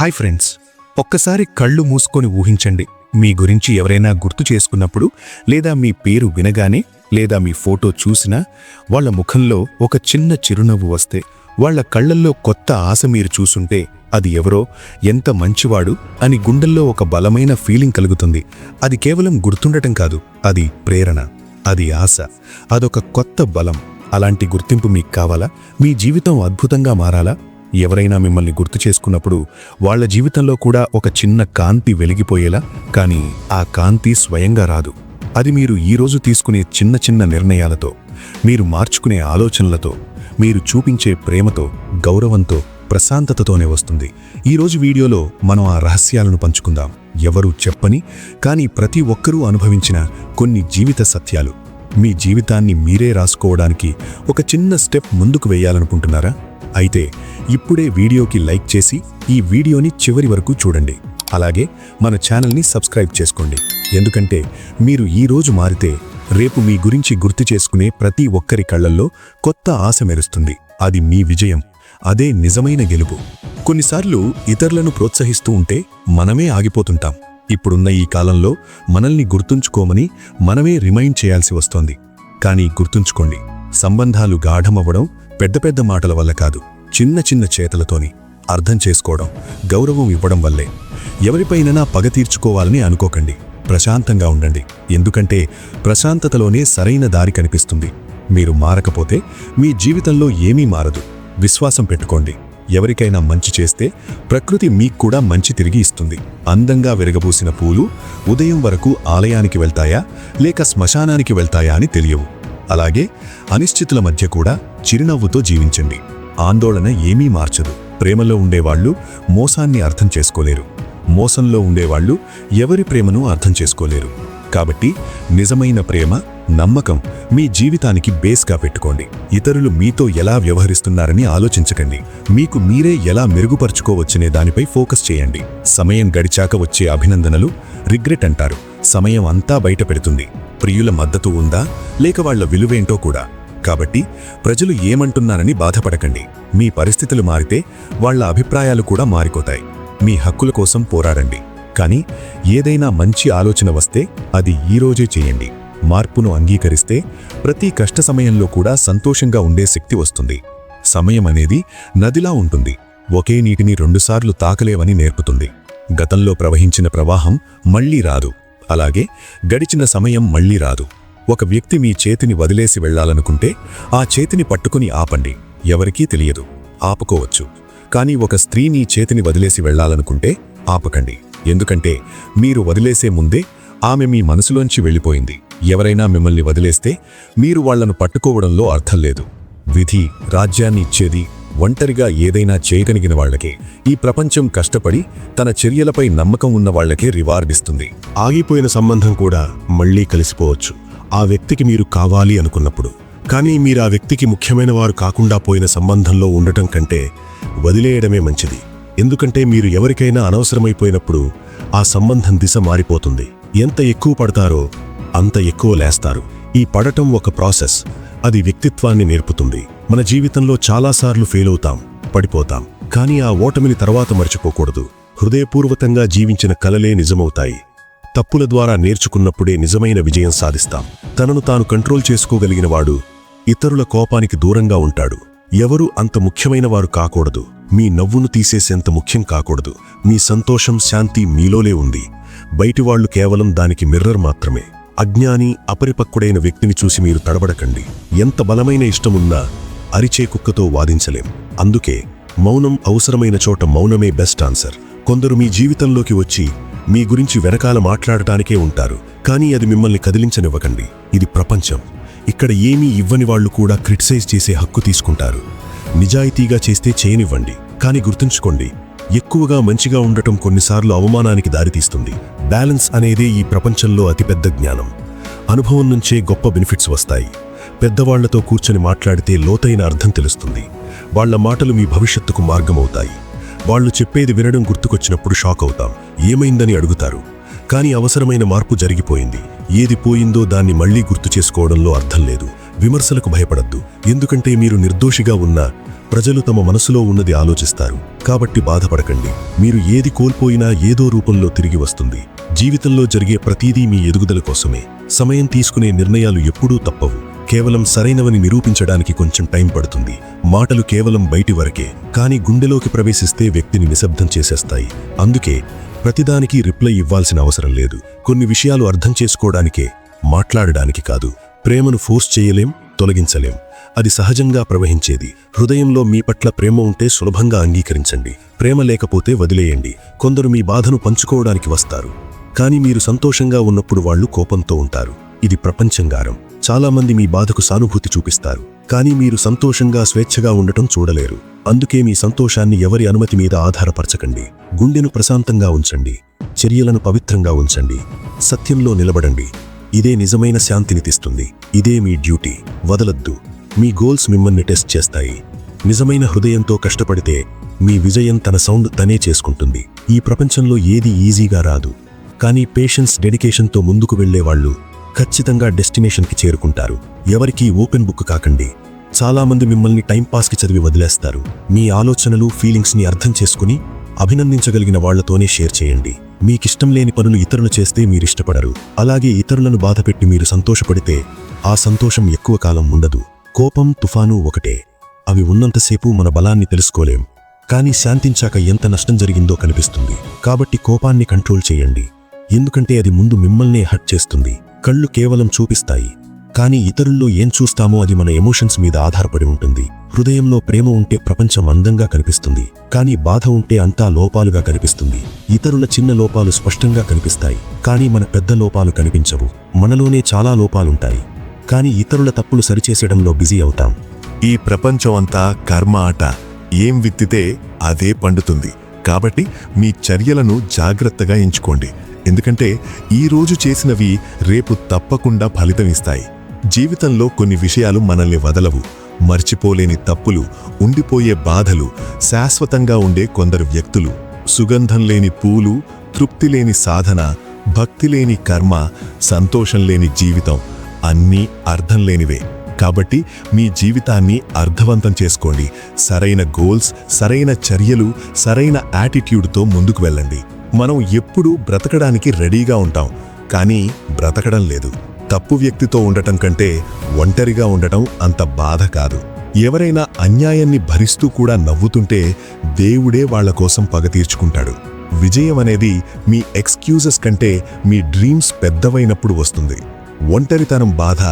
Hi friends. ఒక్కసారి కళ్ళు మూసుకొని ఊహించండి. మీ గురించి ఎవరైనా గుర్తు చేసుకున్నప్పుడు లేదా మీ పేరు వినగానే లేదా మీ ఫోటో చూసినా వాళ్ళ ముఖంలో ఒక చిన్న చిరునవ్వు వస్తే వాళ్ళ కళ్ళల్లో కొత్త ఆశ మీరు చూసుంటే అది ఎవరో ఎంత మంచివాడు అని గుండెల్లో ఒక బలమైన ఫీలింగ్ కలుగుతుంది. అది కేవలం గుర్తుండటం కాదు అది ప్రేరణ అది ఆశ అదొక కొత్త బలం. అలాంటి గుర్తింపు మీకు కావాలా? మీ జీవితం అద్భుతంగా మారాలా? ఎవరైనా మిమ్మల్ని గుర్తు చేసుకున్నప్పుడు వాళ్ళ జీవితంలో కూడా ఒక చిన్న కాంతి వెలిగిపోయేలా కానీ ఆ కాంతి స్వయంగా రాదు. అది మీరు ఈరోజు తీసుకునే చిన్న చిన్న నిర్ణయాలతో మీరు మార్చుకునే ఆలోచనలతో మీరు చూపించే ప్రేమతో గౌరవంతో ప్రశాంతతతోనే వస్తుంది. ఈరోజు వీడియోలో మనం ఆ రహస్యాలను పంచుకుందాం. ఎవరూ చెప్పని కానీ ప్రతి ఒక్కరూ అనుభవించిన కొన్ని జీవిత సత్యాలు. మీ జీవితాన్ని మీరే రాసుకోవడానికి ఒక చిన్న స్టెప్ ముందుకు వేయాలనుకుంటున్నారా? అయితే ఇప్పుడే వీడియోకి లైక్ చేసి ఈ వీడియోని చివరి వరకు చూడండి. అలాగే మన ఛానల్ని సబ్స్క్రైబ్ చేసుకోండి. ఎందుకంటే మీరు ఈ రోజు మారితే రేపు మీ గురించి గుర్తు చేసుకునే ప్రతి ఒక్కరి కళ్ళల్లో కొత్త ఆశ మెరుస్తుంది. అది మీ విజయం. అదే నిజమైన గెలుపు. కొన్నిసార్లు ఇతరులను ప్రోత్సహిస్తూ ఉంటే మనమే ఆగిపోతుంటాం. ఇప్పుడున్న ఈ కాలంలో మనల్ని గుర్తుంచుకోమని మనమే రిమైండ్ చేయాల్సి వస్తోంది. కానీ గుర్తుంచుకోండి సంబంధాలు గాఢమవ్వడం పెద్ద పెద్ద మాటల వల్ల కాదు చిన్న చిన్న చేతలతోని అర్థం చేసుకోవడం గౌరవం ఇవ్వడం వల్లే. ఎవరిపైననా పగ తీర్చుకోవాలని అనుకోకండి. ప్రశాంతంగా ఉండండి. ఎందుకంటే ప్రశాంతతలోనే సరైన దారి కనిపిస్తుంది. మీరు మారకపోతే మీ జీవితంలో ఏమీ మారదు. విశ్వాసం పెట్టుకోండి. ఎవరికైనా మంచి చేస్తే ప్రకృతి మీకు కూడా మంచి తిరిగి ఇస్తుంది. అందంగా విరగబూసిన పూలు ఉదయం వరకు ఆలయానికి వెళ్తాయా లేక శ్మశానానికి వెళ్తాయా అని తెలియవు. అలాగే అనిశ్చితుల మధ్య కూడా చిరునవ్వుతో జీవించండి. ఆందోళన ఏమీ మార్చదు. ప్రేమలో ఉండేవాళ్ళు మోసాన్ని అర్థం చేసుకోలేరు. మోసంలో ఉండేవాళ్ళు ఎవరి ప్రేమను అర్థం చేసుకోలేరు. కాబట్టి నిజమైన ప్రేమ నమ్మకం మీ జీవితానికి బేస్గా పెట్టుకోండి. ఇతరులు మీతో ఎలా వ్యవహరిస్తున్నారని ఆలోచించకండి. మీకు మీరే ఎలా మెరుగుపరుచుకోవచ్చనే దానిపై ఫోకస్ చేయండి. సమయం గడిచాక వచ్చే అభినందనలు రిగ్రెట్ అంటారు. సమయం అంతా బయట పెడుతుంది. ప్రియుల మద్దతు ఉందా? లేక వాళ్ళ విలువేంటో కూడా. కాబట్టి ప్రజలు ఏమంటున్నారని బాధపడకండి. మీ పరిస్థితులు మారితే వాళ్ళ అభిప్రాయాలు కూడా మారిపోతాయి. మీ హక్కుల కోసం పోరాడండి. కానీ ఏదైనా మంచి ఆలోచన వస్తే అది ఈరోజే చేయండి. మార్పును అంగీకరిస్తే ప్రతి కష్ట సమయంలో కూడా సంతోషంగా ఉండే శక్తి వస్తుంది. సమయం అనేది నదిలా ఉంటుంది. ఒకే నీటిని రెండుసార్లు తాకలేవని నేర్పుతుంది. గతంలో ప్రవహించిన ప్రవాహం మళ్ళీ రాదు. అలాగే గడిచిన సమయం మళ్ళీ రాదు. ఒక వ్యక్తి మీ చేతిని వదిలేసి వెళ్ళాలనుకుంటే ఆ చేతిని పట్టుకుని ఆపండి. ఎవరికీ తెలియదు. ఆపుకోవచ్చు. కానీ ఒక స్త్రీ నీ చేతిని వదిలేసి వెళ్ళాలనుకుంటే ఆపకండి. ఎందుకంటే మీరు వదిలేసే ముందే ఆమె మీ మనసులోంచి వెళ్ళిపోయింది. ఎవరైనా మిమ్మల్ని వదిలేస్తే మీరు వాళ్ళను పట్టుకోవడంలో అర్థం లేదు. విధి రాజ్యాన్ని ఇచ్చేది ఒంటరిగా ఏదైనా చేయగలిగిన వాళ్ళకే ఈ ప్రపంచం కష్టపడి తన చర్యలపై నమ్మకం ఉన్న వాళ్ళకే రివార్డ్ ఇస్తుంది ఆగిపోయిన సంబంధం కూడా మళ్ళీ కలిసిపోవచ్చు. ఆ వ్యక్తికి మీరు కావాలి అనుకున్నప్పుడు. కానీ మీరు ఆ వ్యక్తికి ముఖ్యమైన వారు కాకుండా పోయిన సంబంధంలో ఉండటం కంటే వదిలేయడమే మంచిది. ఎందుకంటే మీరు ఎవరికైనా అనవసరమైపోయినప్పుడు ఆ సంబంధం దిశ మారిపోతుంది. ఎంత ఎక్కువ పడతారో అంత ఎక్కువ లేస్తారు. ఈ పడటం ఒక ప్రాసెస్. అది వ్యక్తిత్వాన్ని నేర్పుతుంది. మన జీవితంలో చాలాసార్లు ఫెయిల్ అవుతాం పడిపోతాం. కానీ ఆ ఓటమిని తర్వాత మర్చిపోకూడదు. హృదయపూర్వకంగా జీవించిన కలలే నిజమవుతాయి. తప్పుల ద్వారా నేర్చుకున్నప్పుడే నిజమైన విజయం సాధిస్తాం. తనను తాను కంట్రోల్ చేసుకోగలిగిన వాడు ఇతరుల కోపానికి దూరంగా ఉంటాడు. ఎవరు అంత ముఖ్యమైన వారు కాకూడదు. మీ నవ్వును తీసేసేంత ముఖ్యం కాకూడదు. మీ సంతోషం శాంతి మీలోలే ఉంది. బయటివాళ్ళు కేవలం దానికి మిర్రర్ మాత్రమే. అజ్ఞాని అపరిపక్వుడైన వ్యక్తిని చూసి మీరు తడబడకండి. ఎంత బలమైన ఇష్టమున్నా అరిచే కుక్కతో వాదించలేం. అందుకే మౌనం అవసరమైన చోట మౌనమే బెస్ట్ ఆన్సర్. కొందరు మీ జీవితంలోకి వచ్చి మీ గురించి వెనకాల మాట్లాడటానికే ఉంటారు. కానీ అది మిమ్మల్ని కదిలించనివ్వకండి. ఇది ప్రపంచం. ఇక్కడ ఏమీ ఇవ్వని వాళ్ళు కూడా క్రిటిసైజ్ చేసే హక్కు తీసుకుంటారు. నిజాయితీగా చేస్తే చేయనివ్వండి. కానీ గుర్తుంచుకోండి ఎక్కువగా మంచిగా ఉండటం కొన్నిసార్లు అవమానానికి దారితీస్తుంది. బ్యాలెన్స్ అనేదే ఈ ప్రపంచంలో అతిపెద్ద జ్ఞానం. అనుభవం నుంచే గొప్ప బెనిఫిట్స్ వస్తాయి. పెద్దవాళ్ళతో కూర్చొని మాట్లాడితే లోతైన అర్థం తెలుస్తుంది. వాళ్ళ మాటలు మీ భవిష్యత్తుకు మార్గమవుతాయి. వాళ్ళు చెప్పేది వినడం గుర్తుకొచ్చినప్పుడు షాక్ అవుతాం. ఏమైందని అడుగుతారు. కానీ అవసరమైన మార్పు జరిగిపోయింది. ఏది పోయిందో దాన్ని మళ్ళీ గుర్తు చేసుకోవడంలో అర్థం లేదు. విమర్శలకు భయపడద్దు. ఎందుకంటే మీరు నిర్దోషిగా ఉన్నా ప్రజలు తమ మనసులో ఉన్నది ఆలోచిస్తారు. కాబట్టి బాధపడకండి. మీరు ఏది కోల్పోయినా ఏదో రూపంలో తిరిగి వస్తుంది. జీవితంలో జరిగే ప్రతీదీ మీ ఎదుగుదల కోసమే. సమయం తీసుకునే నిర్ణయాలు ఎప్పుడూ తప్పవు. కేవలం సరైనవని నిరూపించడానికి కొంచెం టైం పడుతుంది. మాటలు కేవలం బయటి వరకే కానీ గుండెలోకి ప్రవేశిస్తే వ్యక్తిని నిశ్శబ్దం చేసేస్తాయి. అందుకే ప్రతిదానికి రిప్లై ఇవ్వాల్సిన అవసరం లేదు. కొన్ని విషయాలు అర్థం చేసుకోవడానికే మాట్లాడడానికి కాదు. ప్రేమను ఫోర్స్ చేయలేం తొలగించలేం. అది సహజంగా ప్రవహించేది. హృదయంలో మీ పట్ల ప్రేమ ఉంటే సులభంగా అంగీకరించండి. ప్రేమ లేకపోతే వదిలేయండి. కొందరు మీ బాధను పంచుకోవడానికి వస్తారు. కానీ మీరు సంతోషంగా ఉన్నప్పుడు వాళ్ళు కోపంతో ఉంటారు. ఇది ప్రపంచంగారం చాలామంది మీ బాధకు సానుభూతి చూపిస్తారు కానీ మీరు సంతోషంగా స్వేచ్ఛగా ఉండటం చూడలేరు. అందుకే మీ సంతోషాన్ని ఎవరి అనుమతి మీద ఆధారపరచకండి. గుండెను ప్రశాంతంగా ఉంచండి. చర్యలను పవిత్రంగా ఉంచండి. సత్యంలో నిలబడండి. ఇదే నిజమైన శాంతిని తెస్తుంది. ఇదే మీ డ్యూటీ. వదలద్దు. మీ గోల్స్ మిమ్మల్ని టెస్ట్ చేస్తాయి. నిజమైన హృదయంతో కష్టపడితే మీ విజయం తన సౌండ్ తనే చేసుకుంటుంది. ఈ ప్రపంచంలో ఏది ఈజీగా రాదు. కానీ పేషెన్స్ డెడికేషన్తో ముందుకు వెళ్ళేవాళ్ళు ఖచ్చితంగా డెస్టినేషన్కి చేరుకుంటారు. ఎవరికీ ఓపెన్ బుక్ కాకండి. చాలామంది మిమ్మల్ని టైంపాస్కి చదివి వదిలేస్తారు. మీ ఆలోచనలు ఫీలింగ్స్ని అర్థం చేసుకుని అభినందించగలిగిన వాళ్ళతోనే షేర్ చేయండి. మీకిష్టం లేని పనులు ఇతరులు చేస్తే మీరిష్టపడరు. అలాగే ఇతరులను బాధపెట్టి మీరు సంతోషపడితే ఆ సంతోషం ఎక్కువ కాలం ఉండదు. కోపం తుఫాను ఒకటే. అవి ఉన్నంతసేపు మన బలాన్ని తెలుసుకోలేం. కానీ శాంతించాక ఎంత నష్టం జరిగిందో కనిపిస్తుంది. కాబట్టి కోపాన్ని కంట్రోల్ చేయండి. ఎందుకంటే అది ముందు మిమ్మల్నే హట్ చేస్తుంది. కళ్ళు కేవలం చూపిస్తాయి. కానీ ఇతరుల్లో ఏం చూస్తామో అది మన ఎమోషన్స్ మీద ఆధారపడి ఉంటుంది. హృదయంలో ప్రేమ ఉంటే ప్రపంచం అందంగా కనిపిస్తుంది. కానీ బాధ ఉంటే అంతా లోపాలుగా కనిపిస్తుంది. ఇతరుల చిన్న లోపాలు స్పష్టంగా కనిపిస్తాయి. కానీ మన పెద్ద లోపాలు కనిపించవు. మనలోనే చాలా లోపాలుంటాయి. కానీ ఇతరుల తప్పులు సరిచేసడంలో బిజీ అవుతాం. ఈ ప్రపంచం అంతా కర్మ ఆట. ఏం విత్తితే అదే పండుతుంది. కాబట్టి మీ చర్యలను జాగ్రత్తగా ఎంచుకోండి. ఎందుకంటే ఈ రోజు చేసినవి రేపు తప్పకుండా ఫలితం ఇస్తాయి. జీవితంలో కొన్ని విషయాలు మనల్ని వదలవు. మర్చిపోలేని తప్పులు ఉండిపోయే బాధలు శాశ్వతంగా ఉండే కొందరు వ్యక్తులు సుగంధం లేని పూలు తృప్తి లేని సాధన భక్తి లేని కర్మ సంతోషం లేని జీవితం అన్నీ అర్థం లేనివే. కాబట్టి మీ జీవితాన్ని అర్థవంతం చేసుకోండి. సరైన గోల్స్ సరైన చర్యలు సరైన యాటిట్యూడ్తో ముందుకు వెళ్ళండి. మనం ఎప్పుడూ బ్రతకడానికి రెడీగా ఉంటాం కానీ బ్రతకడం లేదు. తప్పు వ్యక్తితో ఉండటం కంటే ఒంటరిగా ఉండటం అంత బాధ కాదు. ఎవరైనా అన్యాయాన్ని భరిస్తూ కూడా నవ్వుతుంటే దేవుడే వాళ్ళ కోసం పగ తీర్చుకుంటాడు. విజయం అనేది మీ ఎక్స్క్యూజెస్ కంటే మీ డ్రీమ్స్ పెద్దవైనప్పుడు వస్తుంది. ఒంటరితనం బాధ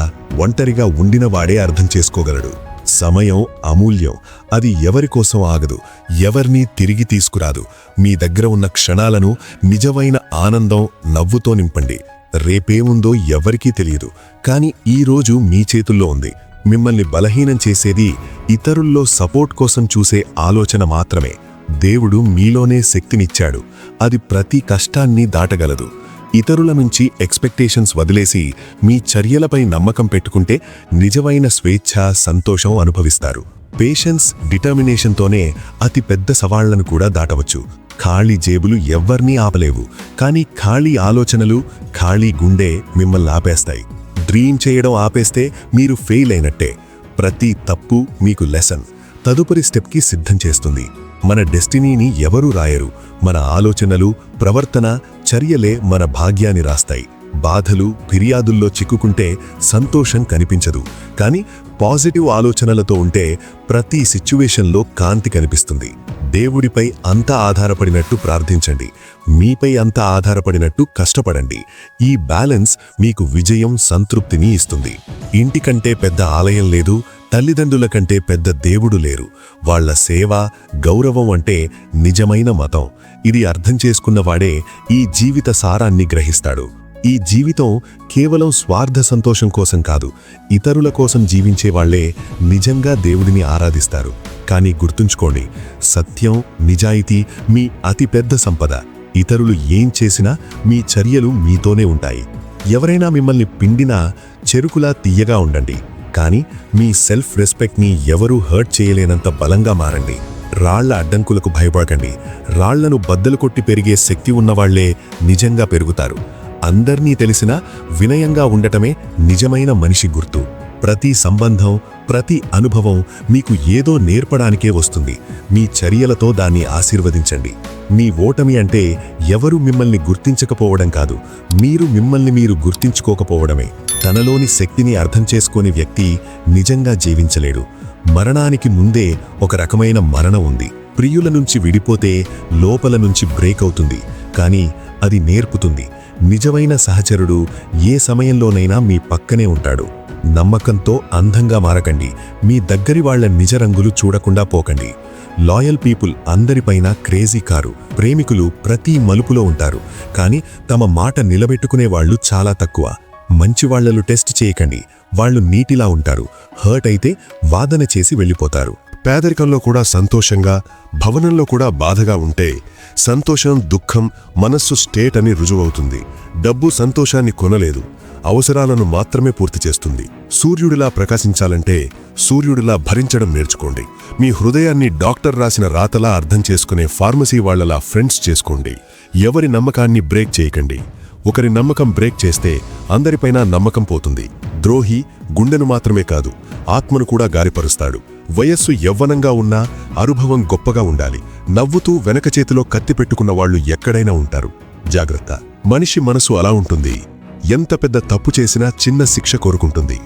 ఒంటరిగా ఉండినవాడే అర్థం చేసుకోగలడు. సమయం అమూల్యం. అది ఎవరి కోసం ఆగదు. ఎవరినీ తిరిగి తీసుకురాదు. మీ దగ్గర ఉన్న క్షణాలను నిజమైన ఆనందం నవ్వుతో నింపండి. రేపేముందో ఎవరికీ తెలియదు. కానీ ఈ రోజు మీ చేతుల్లో ఉంది. మిమ్మల్ని బలహీనం చేసేది ఇతరుల్లో సపోర్ట్ కోసం చూసే ఆలోచన మాత్రమే. దేవుడు మీలోనే శక్తినిచ్చాడు. అది ప్రతి కష్టాన్ని దాటగలదు. ఇతరుల నుంచి ఎక్స్పెక్టేషన్స్ వదిలేసి మీ చర్యలపై నమ్మకం పెట్టుకుంటే నిజమైన స్వేచ్ఛ సంతోషం అనుభవిస్తారు. పేషెన్స్ డిటర్మినేషన్తోనే అతి పెద్ద సవాళ్ళను కూడా దాటవచ్చు. ఖాళీ జేబులు ఎవ్వర్నీ ఆపలేవు. కానీ ఖాళీ ఆలోచనలు ఖాళీ గుండె మిమ్మల్ని ఆపేస్తాయి. డ్రీమ్ చేయడం ఆపేస్తే మీరు ఫెయిల్ అయినట్టే. ప్రతి తప్పు మీకు లెసన్. తదుపరి స్టెప్కి సిద్ధం చేస్తుంది. మన డెస్టినీని ఎవరూ రాయరు. మన ఆలోచనలు ప్రవర్తన చర్యలే మన భాగ్యాన్ని రాస్తాయి. బాధలు ఫిర్యాదుల్లో చిక్కుకుంటే సంతోషం కనిపించదు. కానీ పాజిటివ్ ఆలోచనలతో ఉంటే ప్రతి సిచ్యువేషన్లో కాంతి కనిపిస్తుంది. దేవుడిపై అంతా ఆధారపడినట్టు ప్రార్థించండి. మీపై అంతా ఆధారపడినట్టు కష్టపడండి. ఈ బ్యాలెన్స్ మీకు విజయం సంతృప్తిని ఇస్తుంది. ఇంటికంటే పెద్ద ఆలయం లేదు తల్లిదండ్రుల కంటే పెద్ద దేవుడు లేరు. వాళ్ళ సేవ గౌరవం అంటే నిజమైన మతం. ఇది అర్థం చేసుకున్నవాడే ఈ జీవిత సారాన్ని గ్రహిస్తాడు. ఈ జీవితం కేవలం స్వార్థ సంతోషం కోసం కాదు ఇతరుల కోసం జీవించే వాళ్ళే నిజంగా దేవుడిని ఆరాధిస్తారు. కానీ గుర్తుంచుకోండి సత్యం నిజాయితీ మీ అతిపెద్ద సంపద. ఇతరులు ఏం చేసినా మీ చర్యలు మీతోనే ఉంటాయి. ఎవరైనా మిమ్మల్ని పిండినా చెరుకులా తీయగా ఉండండి. కానీ మీ సెల్ఫ్ రెస్పెక్ట్ని ఎవరూ హర్ట్ చేయలేనంత బలంగా మారండి. రాళ్ళ అడ్డంకులకు భయపడకండి. రాళ్ళను బద్దలు కొట్టి పెరిగే శక్తి ఉన్నవాళ్ళే నిజంగా పెరుగుతారు. అందర్నీ తెలిసినా వినయంగా ఉండటమే నిజమైన మనిషి గుర్తు. ప్రతి సంబంధం ప్రతి అనుభవం మీకు ఏదో నేర్పడానికే వస్తుంది. మీ చర్యలతో దాన్ని ఆశీర్వదించండి. మీ ఓటమి అంటే ఎవరు మిమ్మల్ని గుర్తించకపోవడం కాదు. మీరు మిమ్మల్ని మీరు గుర్తించుకోకపోవడమే. తనలోని శక్తిని అర్థం చేసుకోని వ్యక్తి నిజంగా జీవించలేడు. మరణానికి ముందే ఒక రకమైన మరణం ఉంది. ప్రియుల నుంచి విడిపోతే లోపల నుంచి బ్రేక్ అవుతుంది. కానీ అది నేర్పుతుంది. నిజమైన సహచరుడు ఏ సమయంలోనైనా మీ పక్కనే ఉంటాడు. నమ్మకంతో అందంగా మారకండి. మీ దగ్గరి వాళ్ళ నిజ రంగులు చూడకుండా పోకండి. లాయల్ పీపుల్ అందరిపైన క్రేజీ కారు. ప్రేమికులు ప్రతి మలుపులో ఉంటారు. కానీ తమ మాట నిలబెట్టుకునే వాళ్ళు చాలా తక్కువ. మంచి వాళ్ళలు టెస్ట్ చేయకండి. వాళ్ళు నీటిలా ఉంటారు. హర్ట్ అయితే వాదన చేసి వెళ్ళిపోతారు. పేదరికంలో కూడా సంతోషంగా భవనంలో కూడా బాధగా ఉంటే సంతోషం దుఃఖం మనస్సు స్టేట్ అని రుజువవుతుంది. డబ్బు సంతోషాన్ని కొనలేదు. అవసరాలను మాత్రమే పూర్తి చేస్తుంది. సూర్యుడిలా ప్రకాశించాలంటే సూర్యుడిలా భరించడం నేర్చుకోండి. మీ హృదయాన్ని డాక్టర్ రాసిన రాతలా అర్థం చేసుకునే ఫార్మసీ వాళ్ళలా ఫ్రెండ్స్ చేసుకోండి. ఎవరి నమ్మకాన్ని బ్రేక్ చేయకండి. ఒకరి నమ్మకం బ్రేక్ చేస్తే అందరిపైన నమ్మకం పోతుంది. ద్రోహి గుండెను మాత్రమే కాదు ఆత్మను కూడా గారిపరుస్తాడు. వయస్సు యవ్వనంగా ఉన్నా అనుభవం గొప్పగా ఉండాలి. నవ్వుతూ వెనక చేతిలో కత్తి పెట్టుకున్న వాళ్ళు ఎక్కడైనా ఉంటారు. జాగ్రత్త. మనిషి మనసు అలా ఉంటుంది. ఎంత పెద్ద తప్పు చేసినా చిన్న శిక్ష కోరుకుంటుంది.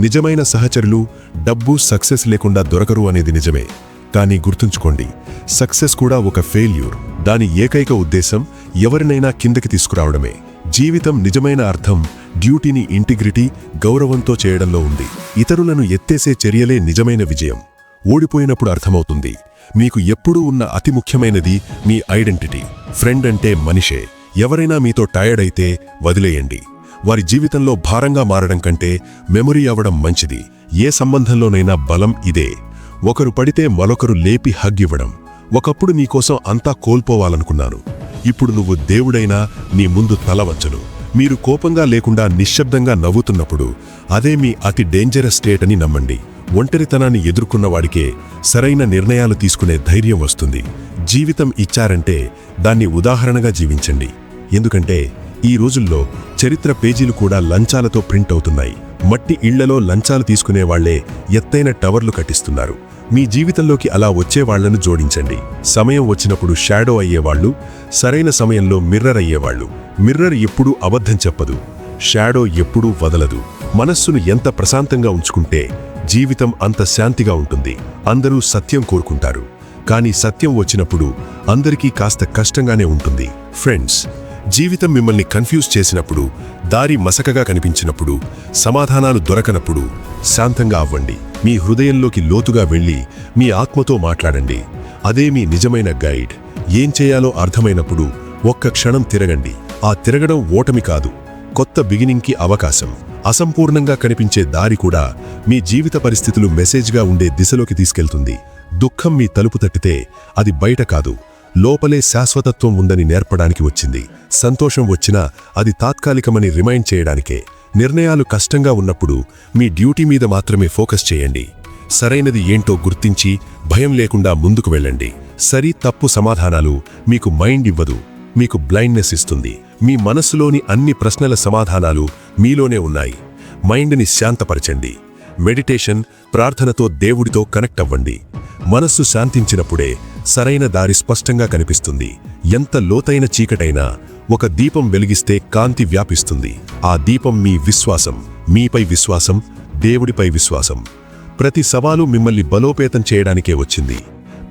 నిజమైన సహచరులు డబ్బు సక్సెస్ లేకుండా దొరకరు అనేది నిజమే. కానీ గుర్తుంచుకోండి సక్సెస్ కూడా ఒక ఫెయిల్యూర్. దాని ఏకైక ఉద్దేశం ఎవరినైనా కిందకి తీసుకురావడమే. జీవితం నిజమైన అర్థం డ్యూటీని ఇంటిగ్రిటీ గౌరవంతో చేయడంలో ఉంది. ఇతరులను ఎత్తేసే చర్యలే నిజమైన విజయం. ఓడిపోయినప్పుడు అర్థమవుతుంది. మీకు ఎప్పుడూ ఉన్న అతి ముఖ్యమైనది మీ ఐడెంటిటీ. ఫ్రెండ్ అంటే మనిషే. ఎవరైనా మీతో టయర్డ్ అయితే వదిలేయండి. వారి జీవితంలో భారంగా మారడం కంటే మెమొరీ అవ్వడం మంచిది. ఏ సంబంధంలోనైనా బలం ఇదే. ఒకరు పడితే మరొకరు లేపి హగ్ ఇవ్వడం. ఒకప్పుడు నీకోసం అంతా కోల్పోవాలనుకున్నాను. ఇప్పుడు నువ్వు దేవుడైనా నీ ముందు తలవంచను మీరు కోపంగా లేకుండా నిశ్శబ్దంగా నవ్వుతున్నప్పుడు అదే మీ అతి డేంజరస్ స్టేట్ అని నమ్మండి. ఒంటరితనాన్ని ఎదుర్కొన్న వాడికే సరైన నిర్ణయాలు తీసుకునే ధైర్యం వస్తుంది. జీవితం ఇచ్చారంటే దాన్ని ఉదాహరణగా జీవించండి. ఎందుకంటే ఈ రోజుల్లో చరిత్ర పేజీలు కూడా లంచాలతో ప్రింట్ అవుతున్నాయి. మట్టి ఇళ్ళలో లంచాలు తీసుకునే వాళ్ళే ఎత్తైన టవర్లు కట్టిస్తున్నారు. మీ జీవితంలోకి అలా వచ్చే వాళ్ళను జోడించండి. సమయం వచ్చినప్పుడు షాడో అయ్యేవాళ్ళు సరైన సమయంలో మిర్రర్ అయ్యేవాళ్ళు మిర్రర్ ఎప్పుడూ అబద్ధం చెప్పదు. షాడో ఎప్పుడూ వదలదు. మనస్సును ఎంత ప్రశాంతంగా ఉంచుకుంటే జీవితం అంత శాంతిగా ఉంటుంది. అందరూ సత్యం కోరుకుంటారు. కానీ సత్యం వచ్చినప్పుడు అందరికీ కాస్త కష్టంగానే ఉంటుంది. ఫ్రెండ్స్ జీవితం మిమ్మల్ని కన్ఫ్యూజ్ చేసినప్పుడు దారి మసకగా కనిపించినప్పుడు సమాధానాలు దొరకనప్పుడు శాంతంగా అవ్వండి. మీ హృదయంలోకి లోతుగా వెళ్ళి మీ ఆత్మతో మాట్లాడండి. అదే మీ నిజమైన గైడ్. ఏం చేయాలో అర్థమైనప్పుడు ఒక్క క్షణం తిరగండి. ఆ తిరగడం ఓటమి కాదు కొత్త బిగినింగ్కి అవకాశం. అసంపూర్ణంగా కనిపించే దారి కూడా మీ జీవిత పరిస్థితులు మెసేజ్గా ఉండే దిశలోకి తీసుకెళ్తుంది. దుఃఖం మీ తలుపు తట్టితే అది బయట కాదు. లోపలే శాశ్వతత్వం ఉందని నేర్పడానికి వచ్చింది. సంతోషం వచ్చినా అది తాత్కాలికమని రిమైండ్ చేయడానికే. నిర్ణయాలు కష్టంగా ఉన్నప్పుడు మీ డ్యూటీ మీద మాత్రమే ఫోకస్ చేయండి. సరైనది ఏంటో గుర్తించి భయం లేకుండా ముందుకు వెళ్ళండి. సరి తప్పు సమాధానాలు మీకు మైండ్ ఇవ్వదు. మీకు బ్లైండ్నెస్ ఇస్తుంది. మీ మనస్సులోని అన్ని ప్రశ్నల సమాధానాలు మీలోనే ఉన్నాయి. మైండ్ని శాంతపరచండి. మెడిటేషన్ ప్రార్థనతో దేవుడితో కనెక్ట్ అవ్వండి. మనస్సు శాంతించినప్పుడే సరైన దారి స్పష్టంగా కనిపిస్తుంది. ఎంత లోతైన చీకటైనా ఒక దీపం వెలిగిస్తే కాంతి వ్యాపిస్తుంది. ఆ దీపం మీ విశ్వాసం మీపై విశ్వాసం దేవుడిపై విశ్వాసం. ప్రతి సవాలు మిమ్మల్ని బలోపేతం చేయడానికే వచ్చింది.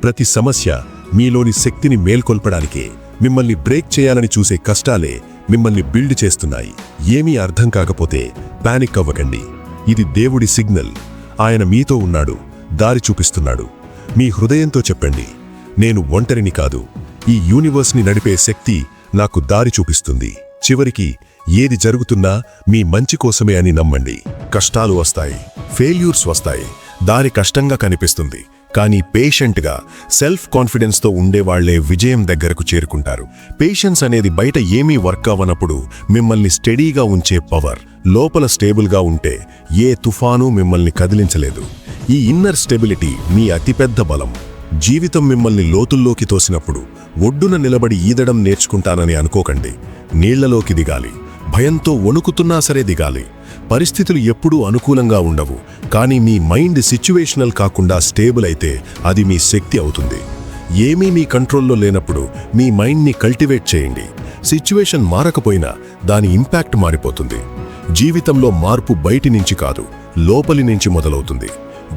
ప్రతి సమస్య మీలోని శక్తిని మేల్కొల్పడానికే మిమ్మల్ని బ్రేక్ చేయాలని చూసే కష్టాలే మిమ్మల్ని బిల్డ్ చేస్తున్నాయి. ఏమీ అర్థం కాకపోతే పానిక్ అవ్వకండి. ఇది దేవుడి సిగ్నల్. ఆయన మీతో ఉన్నాడు దారి చూపిస్తున్నాడు. మీ హృదయంతో చెప్పండి నేను ఒంటరిని కాదు. ఈ యూనివర్స్ని నడిపే శక్తి నాకు దారి చూపిస్తుంది. చివరికి ఏది జరుగుతున్నా మీ మంచి కోసమే అని నమ్మండి. కష్టాలు వస్తాయి ఫెయిల్యూర్స్ వస్తాయి. దారి కష్టంగా కనిపిస్తుంది. కానీ పేషెంట్గా సెల్ఫ్ కాన్ఫిడెన్స్తో ఉండేవాళ్ళే విజయం దగ్గరకు చేరుకుంటారు. పేషెన్స్ అనేది బయట ఏమీ వర్క్ అవ్వనప్పుడు మిమ్మల్ని స్టడీగా ఉంచే పవర్ లోపల స్టేబుల్గా ఉంటే ఏ తుఫాను మిమ్మల్ని కదిలించలేదు. ఈ ఇన్నర్ స్టెబిలిటీ మీ అతిపెద్ద బలం. జీవితం మిమ్మల్ని లోతుల్లోకి తోసినప్పుడు ఒడ్డున నిలబడి ఈదడం నేర్చుకుంటానని అనుకోకండి. నీళ్ళలోకి దిగాలి. భయంతో వణుకుతున్నా సరే దిగాలి. పరిస్థితులు ఎప్పుడూ అనుకూలంగా ఉండవు కానీ మీ మైండ్ సిచ్యువేషనల్ కాకుండా స్టేబుల్ అయితే అది మీ శక్తి అవుతుంది. ఏమీ మీ కంట్రోల్లో లేనప్పుడు మీ మైండ్ని కల్టివేట్ చేయండి. సిచ్యువేషన్ మారకపోయినా దాని ఇంపాక్ట్ మారిపోతుంది. జీవితంలో మార్పు బయటి నుంచి కాదు లోపలి నుంచి మొదలవుతుంది.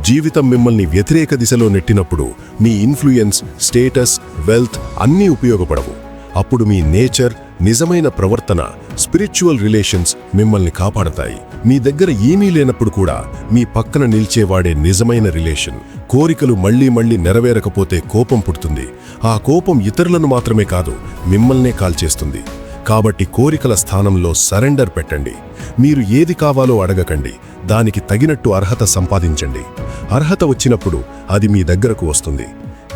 జీవితం మిమ్మల్ని వ్యతిరేక దిశలో నెట్టినప్పుడు మీ ఇన్ఫ్లుయెన్స్ స్టేటస్ వెల్త్ అన్నీ ఉపయోగపడవు. అప్పుడు మీ నేచర్ నిజమైన ప్రవర్తన స్పిరిచువల్ రిలేషన్స్ మిమ్మల్ని కాపాడతాయి. మీ దగ్గర ఏమీ లేనప్పుడు కూడా మీ పక్కన నిల్చేవాడే నిజమైన రిలేషన్ కోరికలు మళ్ళీ మళ్ళీ నెరవేరకపోతే కోపం పుడుతుంది. ఆ కోపం ఇతరులను మాత్రమే కాదు మిమ్మల్నే కాల్చేస్తుంది. కాబట్టి కోరికల స్థానంలో సరెండర్ పెట్టండి. మీరు ఏది కావాలో అడగకండి. దానికి తగినట్టు అర్హత సంపాదించండి. అర్హత వచ్చినప్పుడు అది మీ దగ్గరకు వస్తుంది.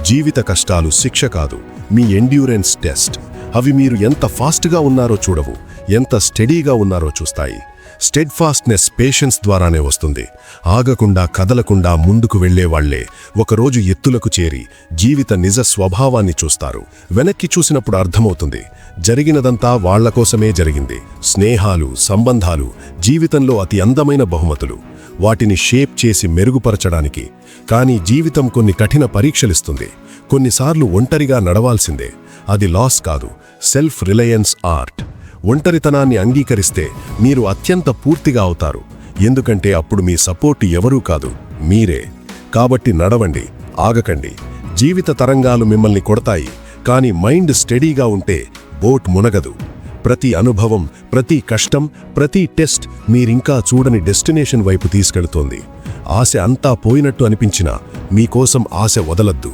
జీవిత కష్టాలు శిక్ష కాదు. మీ ఎండ్యూరెన్స్ టెస్ట్ అవి మీరు ఎంత ఫాస్ట్గా ఉన్నారో చూడవు. ఎంత స్టడీగా ఉన్నారో చూస్తాయి. స్టెడ్ ఫాస్ట్నెస్ పేషెన్స్ ద్వారానే వస్తుంది. ఆగకుండా కదలకుండా ముందుకు వెళ్ళేవాళ్ళే ఒకరోజు ఎత్తులకు చేరి జీవిత నిజ స్వభావాన్ని చూస్తారు. వెనక్కి చూసినప్పుడు అర్థమవుతుంది. జరిగినదంతా వాళ్ళ కోసమే జరిగింది. స్నేహాలు సంబంధాలు జీవితంలో అతి అందమైన బహుమతులు. వాటిని షేప్ చేసి మెరుగుపరచడానికి. కానీ జీవితం కొన్ని కఠిన పరీక్షలిస్తుంది. కొన్నిసార్లు ఒంటరిగా నడవాల్సిందే. అది లాస్ కాదు. Self reliance art. ఒంటరితనాన్ని అంగీకరిస్తే మీరు అత్యంత పూర్తిగా అవుతారు. ఎందుకంటే అప్పుడు మీ సపోర్ట్ ఎవరూ కాదు మీరే. కాబట్టి నడవండి ఆగకండి. జీవిత తరంగాలు మిమ్మల్ని కొడతాయి కానీ మైండ్ స్టడీగా ఉంటే బోట్ మునగదు. ప్రతి అనుభవం ప్రతి కష్టం ప్రతి టెస్ట్ మీరింకా చూడని డెస్టినేషన్ వైపు తీసుకెళ్తోంది. ఆశ అంతా పోయినట్టు అనిపించినా మీకోసం ఆశ వదలద్దు.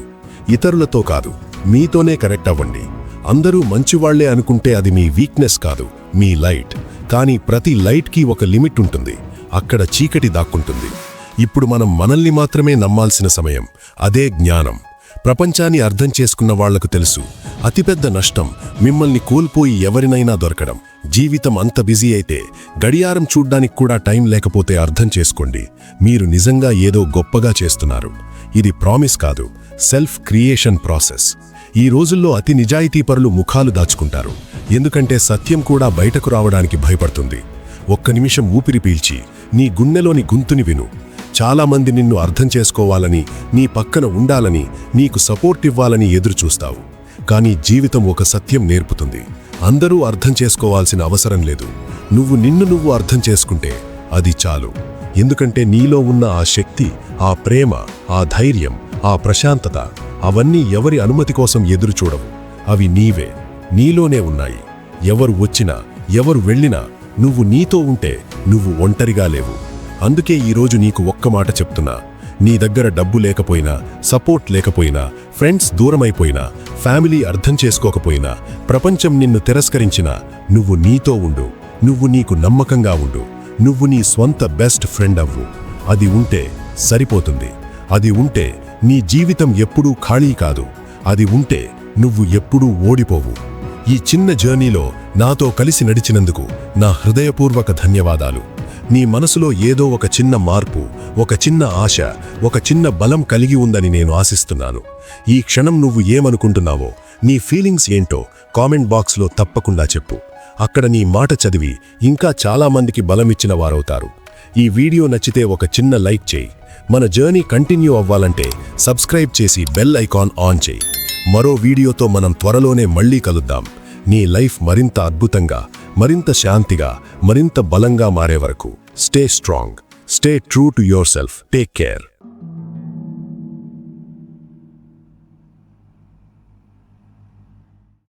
ఇతరులతో కాదు మీతోనే కనెక్ట్ అవ్వండి. అందరూ మంచివాళ్ళే అనుకుంటే అది మీ వీక్నెస్ కాదు మీ లైట్. కానీ ప్రతి లైట్కి ఒక లిమిట్ ఉంటుంది. అక్కడ చీకటి దాక్కుంటుంది. ఇప్పుడు మనం మనల్ని మాత్రమే నమ్మాల్సిన సమయం అదే జ్ఞానం. ప్రపంచాన్ని అర్థం చేసుకున్న వాళ్ళకు తెలుసు అతిపెద్ద నష్టం మిమ్మల్ని కోల్పోయి ఎవరినైనా దొరకడం. జీవితం అంత బిజీ అయితే గడియారం చూడ్డానికి కూడా టైం లేకపోతే అర్థం చేసుకోండి. మీరు నిజంగా ఏదో గొప్పగా చేస్తున్నారు. ఇది ప్రామిస్ కాదు సెల్ఫ్ క్రియేషన్ ప్రాసెస్. ఈ రోజుల్లో అతి నిజాయితీపరులు ముఖాలు దాచుకుంటారు. ఎందుకంటే సత్యం కూడా బయటకు రావడానికి భయపడుతుంది. ఒక్క నిమిషం ఊపిరి పీల్చి నీ గుండెలోని గుంతుని విను. చాలామంది నిన్ను అర్థం చేసుకోవాలని నీ పక్కన ఉండాలని నీకు సపోర్ట్ ఇవ్వాలని ఎదురుచూస్తావు కానీ జీవితం ఒక సత్యం నేర్పుతుంది. అందరూ అర్థం చేసుకోవాల్సిన అవసరం లేదు. నువ్వు నిన్ను నువ్వు అర్థం చేసుకుంటే అది చాలు. ఎందుకంటే నీలో ఉన్న ఆ శక్తి ఆ ప్రేమ ఆ ధైర్యం ఆ ప్రశాంతత అవన్నీ ఎవరి అనుమతి కోసం ఎదురు చూడవు. అవి నీవే నీలోనే ఉన్నాయి. ఎవరు వచ్చినా ఎవరు వెళ్ళినా నువ్వు నీతో ఉంటే నువ్వు ఒంటరిగా లేవు. అందుకే ఈరోజు నీకు ఒక్క మాట చెప్తున్నా. నీ దగ్గర డబ్బు లేకపోయినా సపోర్ట్ లేకపోయినా ఫ్రెండ్స్ దూరమైపోయినా ఫ్యామిలీ అర్థం చేసుకోకపోయినా ప్రపంచం నిన్ను తిరస్కరించినా నువ్వు నీతో ఉండు. నువ్వు నీకు నమ్మకంగా ఉండు. నువ్వు నీ స్వంత బెస్ట్ ఫ్రెండ్ అవ్వు. అది ఉంటే సరిపోతుంది. అది ఉంటే నీ జీవితం ఎప్పుడూ ఖాళీ కాదు. అది ఉంటే నువ్వు ఎప్పుడూ ఓడిపోవు. ఈ చిన్న జర్నీలో నాతో కలిసి నడిచినందుకు నా హృదయపూర్వక ధన్యవాదాలు. నీ మనసులో ఏదో ఒక చిన్న మార్పు ఒక చిన్న ఆశ ఒక చిన్న బలం కలిగి ఉందని నేను ఆశిస్తున్నాను. ఈ క్షణం నువ్వు ఏమనుకుంటున్నావో నీ ఫీలింగ్స్ ఏంటో కామెంట్ బాక్స్లో తప్పకుండా చెప్పు. అక్కడ నీ మాట చదివి ఇంకా చాలామందికి బలమిచ్చిన వారవుతారు. ఈ వీడియో నచ్చితే ఒక చిన్న లైక్ చేయి. మన జర్నీ కంటిన్యూ అవ్వాలంటే సబ్స్క్రైబ్ చేసి బెల్ ఐకాన్ ఆన్ చేయి. మరో వీడియోతో మనం త్వరలోనే మళ్ళీ కలుద్దాం. నీ లైఫ్ మరింత అద్భుతంగా మరింత శాంతిగా మరింత బలంగా మారే వరకు. Stay strong stay true to yourself take care